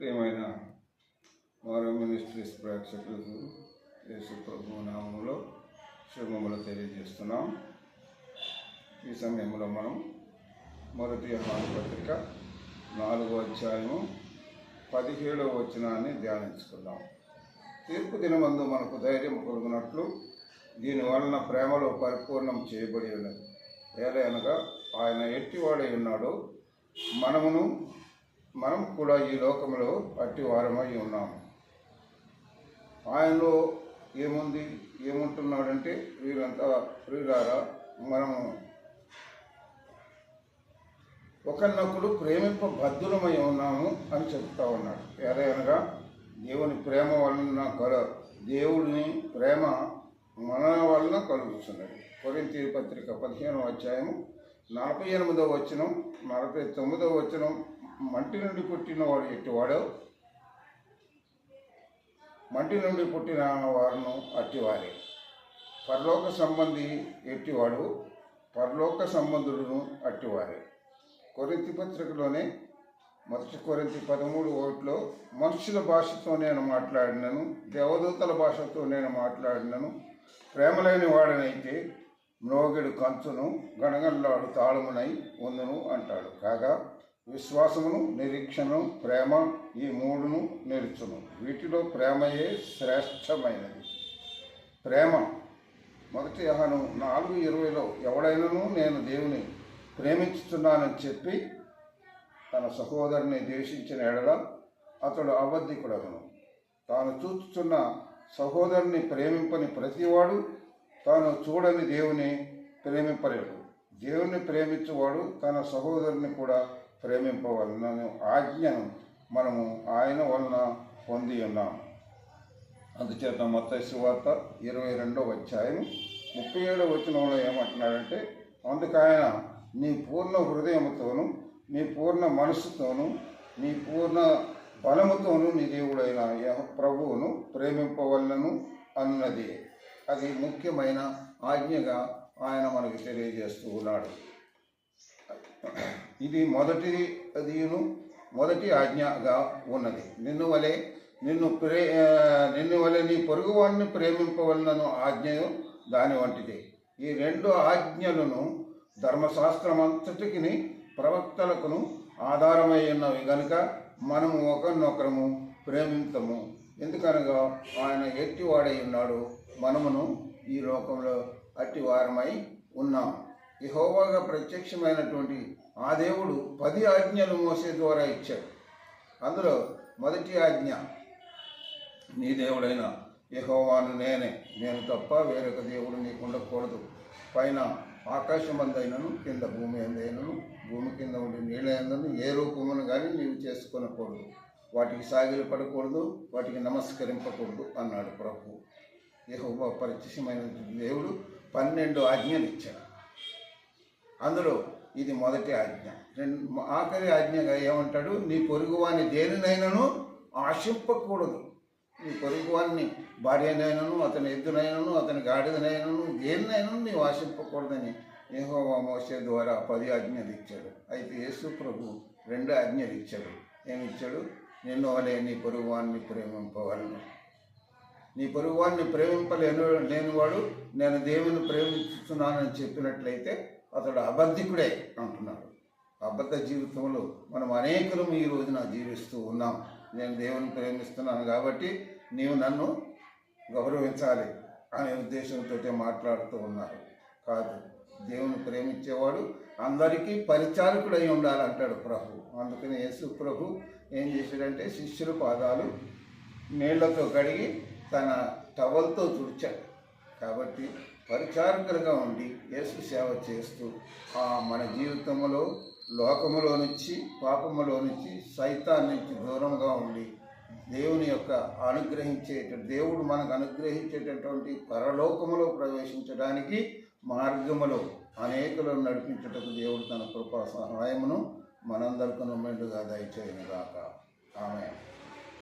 ప్రియమైన వారు మినిస్ట్రీస్ ప్రేక్షకులకు యేసు ప్రభు నామంలో శుభములు తెలియజేస్తున్నాం. ఈ సమయంలో మనం మొదటి పత్రిక నాలుగో అధ్యాయము పదిహేడవ వచనాన్ని ధ్యానించుకుందాం. తీర్పు దినమందు మనకు ధైర్యం కలుగునట్లు దీని వలన ప్రేమలో పరిపూర్ణం చేయబడి ఉన్నది. ఏలైనగా ఆయన ఎట్టివాడై ఉన్నాడో మనమును మనం కూడా ఈ లోకంలో అట్టి వారమై ఉన్నాము ఆయనలో ఏముంది ఏముంటున్నాడంటే వీరంతా వీరారా మనము ఒకరినొకడు ప్రేమింప బద్ధులమై ఉన్నాము అని చెప్తా ఉన్నాడు. ఏదైనా దేవుని ప్రేమ వలన కల దేవుడిని ప్రేమ మన వలన కలుగుతున్నది కొరింతి పత్రిక పదిహేనవ అధ్యాయం నలభై ఎనిమిదవ వచనం నలభై తొమ్మిదవ వచనం మంటి నుండి పుట్టిన వాడు? ఎట్టివాడో మంటి నుండి పుట్టిన వారును అట్టివారే. పరలోక సంబంధి ఎట్టివాడు? పరలోక సంబంధులను అట్టివారే. కొరింతి పత్రికలోనే మొదటి కొరింతి పదమూడు ఓట్లో మనుషుల భాషతో నేను మాట్లాడినను దేవదూతల భాషతో నేను మాట్లాడినను ప్రేమలేని వాడనైతే మ్రోగిడు కంచును గణగల్లాడు తాళమునై ఉందును అంటాడు. కాగా విశ్వాసమును నిరీక్షణను ప్రేమ ఈ మూడును నేర్చును. వీటిలో ప్రేమయే శ్రేష్టమైనది. ప్రేమ. మొదటి యహను నాలుగు ఇరవైలో ఎవడైనను నేను దేవుని ప్రేమించుతున్నానని చెప్పి తన సహోదరుని ద్వేషించిన ఎడల అతడు అబద్ధికుడగను. తాను చూస్తున్న సహోదరుని ప్రేమింపని ప్రతివాడు తాను చూడని దేవుని ప్రేమింపలేడు. దేవుని ప్రేమించువాడు తన సహోదరుని కూడా ప్రేమింపవలనను ఆజ్ఞను మనము ఆయన వలన పొంది ఉన్నాం. అందుచేత మొత్త శువార్త ఇరవై రెండవ అధ్యాయం ముప్పై ఏడవ వచనంలో ఏమంటున్నాడంటే అందుకు ఆయన నీ పూర్ణ హృదయముతోను నీ పూర్ణ మనస్సుతోను నీ పూర్ణ బలముతోను నీ దేవుడైన ప్రభువును ప్రేమింపవలను అన్నది. అది ముఖ్యమైన ఆజ్ఞగా ఆయన మనకు తెలియజేస్తూ ఉన్నాడు. ఇది మొదటి అదిను మొదటి ఆజ్ఞగా ఉన్నది. నిన్ను వలె నిన్ను ప్రే నిన్ను వలె నీ పొరుగువాడిని ప్రేమింపవలనను ఆజ్ఞయు దాని వంటిది. ఈ రెండు ఆజ్ఞలను ధర్మశాస్త్రమంతటికి ప్రవక్తలకును ఆధారమై ఉన్నవి గనుక మనము ఒకరినొకరము ప్రేమించము ఎందుకనగా ఆయన ఎట్టివాడై ఉన్నాడు. మనమును ఈ లోకంలో అట్టివారమై ఉన్నాం. యహోవాగా ప్రత్యక్షమైనటువంటి ఆ దేవుడు పది ఆజ్ఞలు మోసే ద్వారా ఇచ్చాడు. అందులో మొదటి ఆజ్ఞ నీ దేవుడైన యహోవాను నేనే. నేను తప్ప వేరొక దేవుడు నీకు ఉండకూడదు. పైన ఆకాశమందైనను కింద భూమి అందైనను భూమి కింద ఉండే నీళ్ళ ఏ రూపమును కానీ నీవు చేసుకొనకూడదు. వాటికి సాగిలు పడకూడదు వాటికి నమస్కరింపకూడదు అన్నాడు ప్రభు. యహోవా పరిచయమైన దేవుడు పన్నెండు ఆజ్ఞలు ఇచ్చాడు. అందులో ఇది మొదటి ఆజ్ఞ. రెండు ఆఖరి ఆజ్ఞగా ఏమంటాడు? నీ పొరుగువాని దేనినైనాను ఆశింపకూడదు. నీ పొరుగువాన్ని భార్యనైనను అతని ఎద్దునైనను అతని గాడిదనైనను దేనినైనాను నీవు ఆశింపకూడదని యెహోవా మోసే ద్వారా పది ఆజ్ఞలు ఇచ్చాడు. అయితే యేసు ప్రభు రెండు ఆజ్ఞలు ఇచ్చాడు. ఏమిచ్చాడు? నిన్ను వలే నీ పొరుగువాన్ని ప్రేమింపవలను. నీ పొరుగువాన్ని ప్రేమింపలేను లేనివాడు నేను దేవుని ప్రేమిస్తున్నానని చెప్పినట్లయితే అతడు అబద్ధికుడే అంటున్నాడు. అబద్ధ జీవితంలో మనం అనేకులు ఈ రోజున జీవిస్తూ ఉన్నాం. నేను దేవుని ప్రేమిస్తున్నాను కాబట్టి నీవు నన్ను గౌరవించాలి అనే ఉద్దేశంతో మాట్లాడుతూ ఉన్నారు. కాదు దేవుని ప్రేమించేవాడు అందరికీ పరిచారకుడై ఉండాలంటాడు ప్రభు. అందుకని యేసు ప్రభు ఏం చేశాడంటే శిష్యుల పాదాలు నీళ్ళతో కడిగి తన టవల్తో తుడిచాడు. కాబట్టి పరిచారకులుగా ఉండి యేసు సేవ చేస్తూ ఆ మన జీవితంలో లోకములో నుంచి పాపములో నుంచి సైతాన్ నుంచి దూరంగా ఉండి దేవుని యొక్క అనుగ్రహించేట దేవుడు మనకు అనుగ్రహించేటటువంటి పరలోకములో ప్రవేశించడానికి మార్గములో అనేకులను నడిపించుటకు దేవుడు తన కృపా సహాయమును మనందరికీ మెండుగా దయచేయను గాక ఆమె